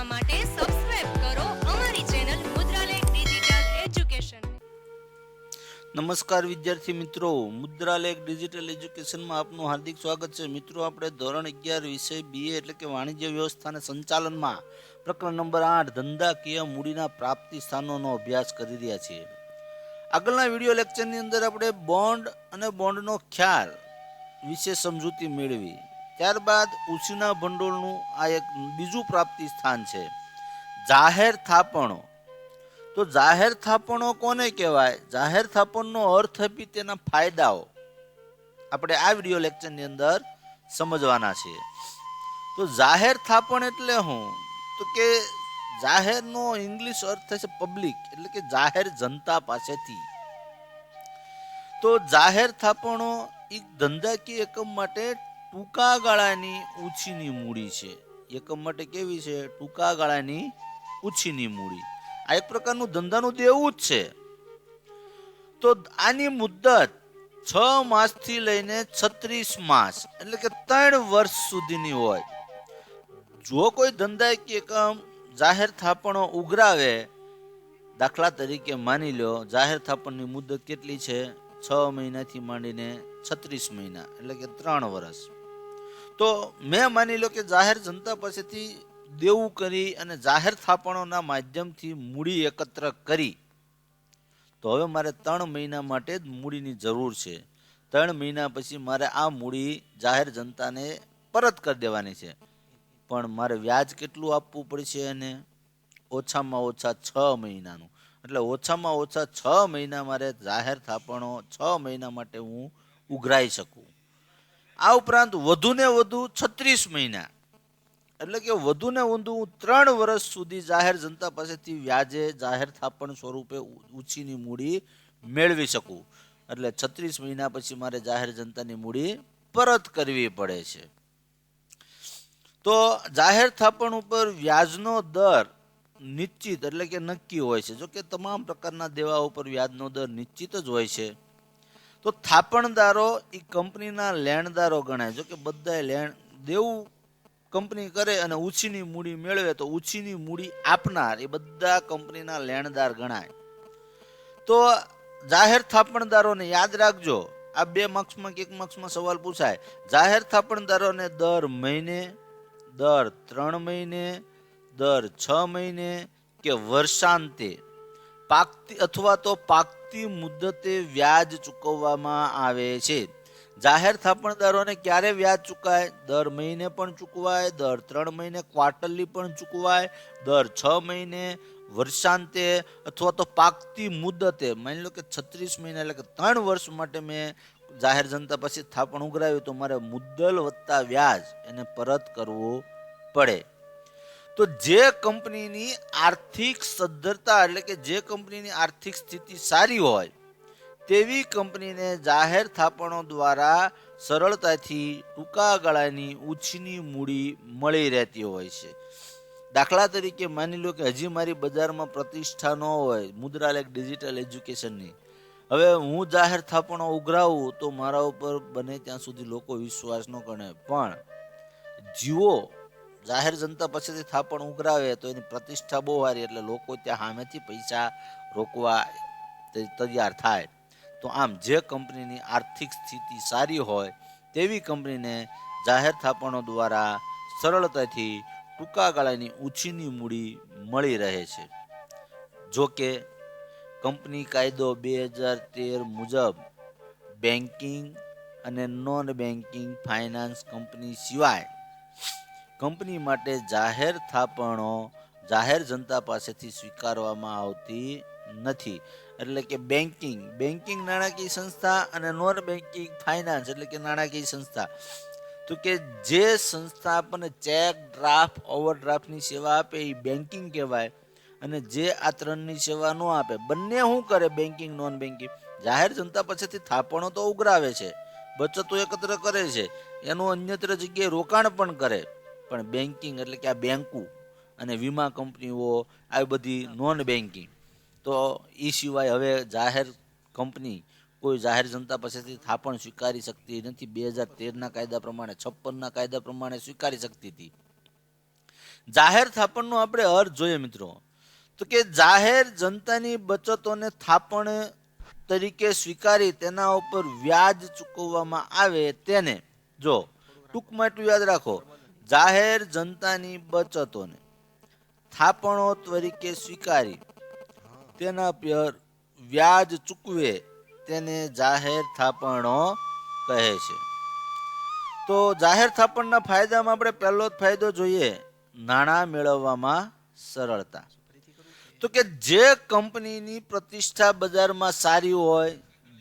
જોવા માટે સબસ્ક્રાઇબ કરો અમારી ચેનલ મુદ્રાલેખ ડિજિટલ એજ્યુકેશન નમસ્કાર વિદ્યાર્થી મિત્રો, મુદ્રાલેખ ડિજિટલ એજ્યુકેશનમાં આપનું હાર્દિક સ્વાગત છે. મિત્રો, આપણે ધોરણ અગિયાર વિષય બીએ એટલે કે વાણિજ્ય વ્યવસ્થા અને સંચાલનમાં પ્રકરણ નંબર આઠ ધંધાકીય મૂડીના પ્રાપ્તિ સ્થાનોનો અભ્યાસ કરી રહ્યા છીએ. આગળના વીડિયો લેક્ચરની અંદર આપણે બોન્ડ અને બોન્ડનો ખ્યાલ વિશે સમજૂતી મેળવી. ત્યારબાદ ઉછીના ભંડોળનું આ એક બીજું પ્રાપ્તિ સ્થાન છે. જાહેર થાપણો. તો જાહેર થાપણો કોને કહેવાય? જાહેર થાપણનો અર્થ આપી તેના ફાયદાઓ. આપણે આ વીડિયો લેક્ચરની અંદર સમજવાના છીએ. તો જાહેર થાપણ એટલે હું? તો કે જાહેરનો ઇંગ્લિશ અર્થ થશે પબ્લિક એટલે કે જાહેર જનતા પાસેથી. તો જાહેર થાપણો એક ધંધાકીય એકમ માટે ટૂંકા ગાળાની ઉછીની મૂડી છે. એકમ માટે કેવી છે? ટૂંકા ગાળાની ઉછીની મૂડી. આ એક પ્રકારનું ધંધાનું દેવું જ છે. તો આની મુદ્દત છ માસથી લઈને છત્રીસ માસ, એટલે કે ત્રણ વર્ષ સુધીની હોય. જો કોઈ ધંધાકીય એકમ જાહેર થાપણો ઉઘરાવે, દાખલા તરીકે માની લો, જાહેર થાપણની મુદત કેટલી છે? છ મહિનાથી માંડીને છત્રીસ મહિના, એટલે કે ત્રણ વર્ષ. તો મેં માની લો કે જાહેર જનતા પાસેથી દેવું કરી અને જાહેર થાપણોના માધ્યમથી મૂડી એકત્ર કરી. તો હવે મારે ત્રણ મહિના માટે જ મૂડીની જરૂર છે. ત્રણ મહિના પછી મારે આ મૂડી જાહેર જનતાને પરત કરી દેવાની છે. પણ મારે વ્યાજ કેટલું આપવું પડશે એને? ઓછામાં ઓછા છ મહિનાનું. એટલે ઓછામાં ઓછા છ મહિના મારે જાહેર થાપણો છ મહિના માટે હું ઉઘરાઈ શકું. આ ઉપરાંત વધુને વધુ છત્રીસ મહિના. એટલે કે વધુને વધુ ત્રણ વર્ષ સુધી જાહેર જનતા પાસેથી વ્યાજે જાહેર થાપણ સ્વરૂપે ઊંચીની મૂડી મેળવી શકું. એટલે છત્રીસ મહિના પછી મારે જાહેર જનતાની મૂડી પરત કરવી પડે છે. તો જાહેર થાપણ ઉપર વ્યાજનો દર નિશ્ચિત એટલે કે નક્કી હોય છે. જો કે તમામ પ્રકારના દેવા ઉપર વ્યાજનો દર નિશ્ચિત જ હોય છે. તો થાપણદારો એ કંપનીના લેણદારો ગણાય. જો કે બધાય લેણ દેવું કંપની કરે અને ઉછીની મૂડી મેળવે તો ઉછીની મૂડી આપનાર એ બધા કંપનીના લેણદાર ગણાય. તો જાહેર થાપણદારોને યાદ રાખજો. આ બે માર્ક્સમાં કે એક માર્ક્સમાં સવાલ પૂછાય. જાહેર થાપણદારોને દર મહિને, દર ત્રણ મહિને, દર છ મહિને કે વર્ષાંતે પાકતી અથવા તો પાકતી મુદ્દતે વ્યાજ ચૂકવવામાં આવે છે. જાહેર થાપણદારોને ક્યારે વ્યાજ ચૂકવાય? દર મહિને પણ ચૂકવાય, દર ત્રણ મહિને ક્વાર્ટરલી પણ ચૂકવાય, દર છ મહિને વર્ષાંતે અથવા તો પાકતી મુદ્દતે. માની લો કે છત્રીસ મહિના એટલે કે ત્રણ વર્ષ માટે મેં જાહેર જનતા પાસે થાપણ ઉઘરાવ્યું, તો મારે મુદ્દલ વત્તા વ્યાજ એને પરત કરવું પડે. તો જે કંપનીની આર્થિક સદ્ધરતા એટલે કે જે કંપનીની આર્થિક સ્થિતિ સારી હોય, તેવી કંપનીને જાહેર થાપણો દ્વારા સરળતાથી ટૂંકા ગાળાની ઉછીની મૂડી મળી રહેતી હોય છે. દાખલા તરીકે માની લો કે હજી મારી બજારમાં પ્રતિષ્ઠા ન હોય, મુદ્રાલેખ ડિજિટલ એજ્યુકેશનની. હવે હું જાહેર થાપણો ઉઘરાવું તો મારા ઉપર બને ત્યાં સુધી લોકો વિશ્વાસ ન કરે. પણ જીવો જાહેર જનતા પાસેથી થાપણ ઉઘરાવે તો એની પ્રતિષ્ઠા બહુ સારી, એટલે લોકો ત્યાં સામેથી પૈસા રોકવા તૈયાર થાય. તો આમ જે કંપનીની આર્થિક સ્થિતિ સારી હોય, તેવી કંપનીને જાહેર થાપણો દ્વારા સરળતાથી ટૂંકા ગાળાની ઊંચીની મૂડી મળી રહે છે. જો કે, કંપની કાયદો બે હજાર તેર મુજબ બેન્કિંગ અને નોન બેન્કિંગ ફાઇનાન્સ કંપની સિવાય કંપની માટે જાહેર થાપણો જાહેર જનતા પાસેથી સ્વીકારવામાં આવતી નથી. એટલે કે બેન્કિંગ બેન્કિંગ નાણાકીય સંસ્થા અને નોન બેન્કિંગ ફાઇનાન્સ એટલે કે નાણાકીય સંસ્થા. તો કે જે સંસ્થા આપણને ચેક, ડ્રાફ્ટ, ઓવરડ્રાફ્ટની સેવા આપે એ બેન્કિંગ કહેવાય અને જે આ ત્રણની સેવા ન આપે, બંને શું કરે બેન્કિંગ નોન બેન્કિંગ જાહેર જનતા પાસેથી થાપણો તો ઉઘરાવે છે, બચતો એકત્ર કરે છે, એનું અન્યત્ર જગ્યાએ રોકાણ પણ કરે. પણ બેન્કિંગ એટલે કે આ બેન્કો અને વીમા કંપનીઓ, આવી બધી નોન બેન્કિંગ તો એ સિવાય હવે જાહેર કંપની કોઈ જાહેર જનતા પાસેથી થાપણ સ્વીકારી શકતી નથી. બે હજાર તેરના કાયદા પ્રમાણે, છપ્પનના કાયદા પ્રમાણે સ્વીકારી શકતી હતી. જાહેર થાપણનો આપણે અર્થ જોઈએ મિત્રો. તો કે જાહેર જનતાની બચતોને થાપણ તરીકે સ્વીકારી તેના ઉપર વ્યાજ ચૂકવવામાં આવે તેને. જો ટૂંકમાં એટલું યાદ રાખો જાહેર જનતાની બચતોને થાપણો તરીકે સ્વીકારી તેના પર વ્યાજ ચૂકવે તેને જાહેર થાપણો કહે છે. તો જાહેર થાપણના ફાયદામાં આપણે પહેલો જ ફાયદો જોઈએ, નાણાં મેળવવામાં સરળતા. તો કે જે કંપનીની પ્રતિષ્ઠા બજારમાં સારી હોય,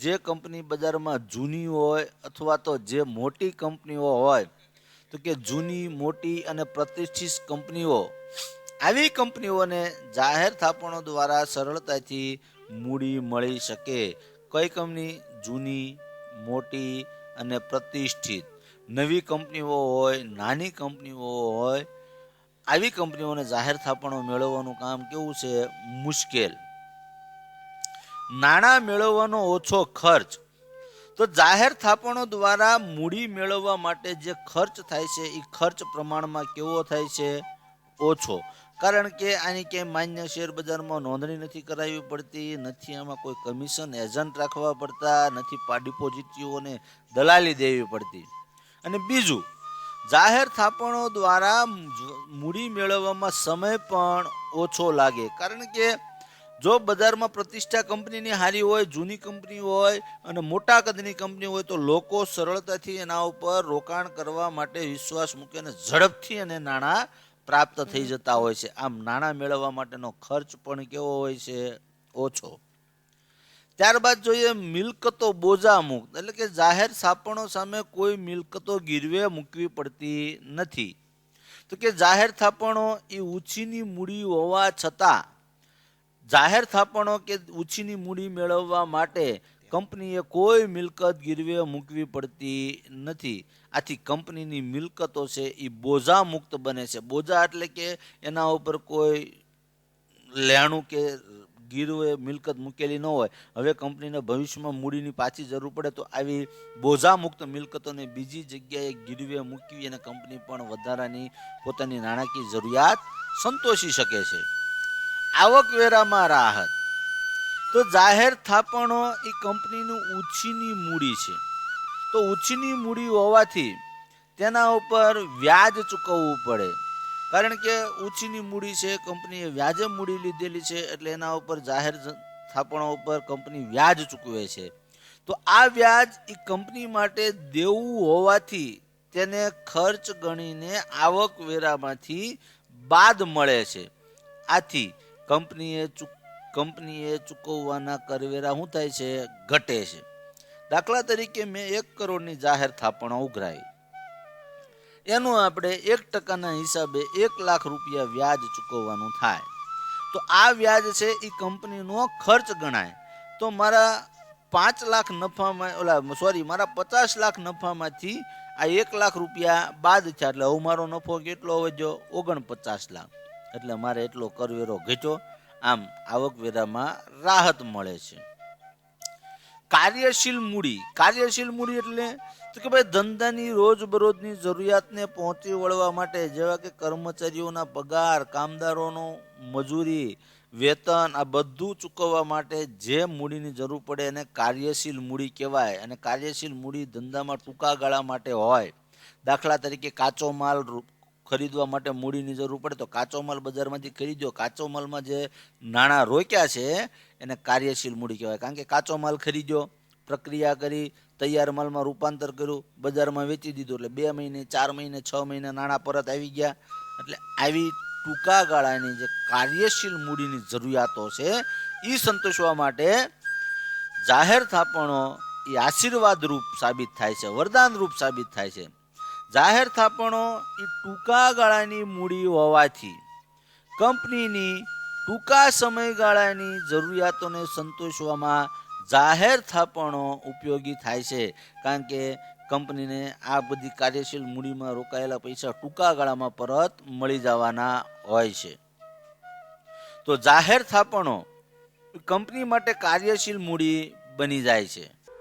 જે કંપની બજારમાં જૂની હોય અથવા તો જે મોટી કંપનીઓ હોય તો કે જૂની, મોટી અને પ્રતિષ્ઠિત કંપનીઓ, આવી કંપનીઓને જાહેર થાપણો દ્વારા સરળતાથી મૂડી મળી શકે. કઈ કંપની? જૂની, મોટી અને પ્રતિષ્ઠિત. નવી કંપનીઓ હોય, નાની કંપનીઓ હોય, આવી કંપનીઓને જાહેર થાપણો મેળવવાનું કામ કેવું છે? મુશ્કેલ. નાણાં મેળવવાનો ઓછો ખર્ચ તો જાહેર થાપણો દ્વારા મૂડી મેળવવા માટે જે ખર્ચ થાય છે એ ખર્ચ પ્રમાણમાં કેવો થાય છે? ઓછો. કારણ કે આની ક્યાંય માન્ય શેર બજારમાં નોંધણી નથી કરાવવી પડતી, નથી આમાં કોઈ કમિશન, એજન્ટ રાખવા પડતા, નથી ડિપોઝિટીઓને દલાલી દેવી પડતી. અને બીજું, જાહેર થાપણો દ્વારા મૂડી મેળવવામાં સમય પણ ઓછો લાગે. કારણ કે જો બજારમાં પ્રતિષ્ઠા કંપનીની હારી હોય, જૂની કંપની હોય અને મોટા કદની કંપની હોય, તો લોકો સરળતાથી એના ઉપર રોકાણ કરવા માટે વિશ્વાસ મૂકે અને ઝડપથી એને નાણાં પ્રાપ્ત થઈ જતા હોય છે. આમ નાણાં મેળવવા માટેનો ખર્ચ પણ કેવો હોય છે? ઓછો. ત્યારબાદ જોઈએ મિલકતો બોજા મુક્ત, એટલે કે જાહેર થાપણો સામે કોઈ મિલકતો ગીરવે મૂકવી પડતી નથી. તો કે જાહેર થાપણો એ ઊંચીની મૂડી હોવા છતાં જાહેર થાપણો કે ઉછીની મૂડી મેળવવા માટે કંપનીએ કોઈ મિલકત ગીરવે મૂકવી પડતી નથી. આથી કંપનીની મિલકતો છે એ બોજા મુક્ત બને છે. બોજા એટલે કે એના ઉપર કોઈ લેણું કે ગીરવે મિલકત મૂકેલી ન હોય. હવે કંપનીને ભવિષ્યમાં મૂડીની પાછી જરૂર પડે તો આવી બોજા મુક્ત મિલકતોને બીજી જગ્યાએ ગીરવે મૂકવી અને કંપની પણ વધારાની પોતાની નાણાકીય જરૂરિયાત સંતોષી શકે છે. આવકવેરામાં રાહત. તો જાહેર થાપણો એ કંપનીનું ઉછીની મૂડી છે. તો ઉછીની મૂડી હોવાથી તેના ઉપર વ્યાજ ચૂકવવું પડે. કારણ કે ઉછીની મૂડી છે, કંપનીએ વ્યાજે મૂડી લીધેલી છે, એટલે એના ઉપર જાહેર થાપણો ઉપર કંપની વ્યાજ ચૂકવે છે. તો આ વ્યાજ એ કંપની માટે દેવું હોવાથી તેને ખર્ચ ગણીને આવકવેરામાંથી બાદ મળે છે. આથી કંપનીએ કંપનીએ ચૂકવવાના કરવેરા શું થાય છે? ઘટે છે. દાખલા તરીકે મેં એક કરોડની જાહેર થાપણો ઉઘરાવી એનું આપણે એક ટકાના હિસાબે એક લાખ રૂપિયા વ્યાજ ચૂકવવાનું થાય. તો આ વ્યાજ છે એ કંપનીનો ખર્ચ ગણાય. તો મારા પાંચ લાખ નફામાં, ઓલા, સોરી, મારા પચાસ લાખ નફામાંથી આ એક લાખ રૂપિયા બાદ થયા. એટલે હવે મારો નફો કેટલો વધ્યો? ઓગણપચાસ લાખ. એટલે મારે એટલો કરવેરો ઘટ્યો. આમ આવકવેરામાં રાહત મળે છે. કાર્યશીલ મૂડી. કાર્યશીલ મૂડી એટલે તો કે ભાઈ ધંધાની રોજબરોજની જરૂરિયાતને પહોંચી વળવા માટે જેવા કે કર્મચારીઓના પગાર, કામદારોનો મજૂરી, વેતન, આ બધું ચૂકવવા માટે જે મૂડીની જરૂર પડે એને કાર્યશીલ મૂડી કહેવાય. અને કાર્યશીલ મૂડી ધંધામાં ટૂંકા ગાળા માટે હોય. દાખલા તરીકે કાચો માલ ખરીદવા માટે મૂડીની જરૂર પડે તો કાચો માલ બજારમાંથી ખરીદ્યો. કાચો માલમાં જે નાણાં રોક્યા છે, એને કાર્યશીલ મૂડી કહેવાય. કારણ કે કાચો માલ ખરીદ્યો, પ્રક્રિયા કરી, તૈયાર માલમાં રૂપાંતર કર્યું, બજારમાં વેચી દીધું. એટલે બે મહિને, ચાર મહિને, છ મહિને નાણાં પરત આવી ગયા. એટલે આવી ટૂંકા ગાળાની જે કાર્યશીલ મૂડીની જરૂરિયાતો છે એ સંતોષવા માટે જાહેર થાપણો એ આશીર્વાદ રૂપ સાબિત થાય છે વરદાન રૂપ સાબિત થાય છે. જાહેર થાપણો એ ટૂંકા ગાળાની મૂડી હોવાથી કંપનીની ટૂંકા સમયગાળાની જરૂરિયાતોને સંતોષવામાં જાહેર થાપણો ઉપયોગી થાય છે. કારણ કે કંપનીને આ બધી કાર્યશીલ મૂડીમાં રોકાયેલા પૈસા ટૂંકા ગાળામાં પરત મળી જવાના હોય છે. તો જાહેર થાપણો કંપની માટે કાર્યશીલ મૂડી બની જાય છે.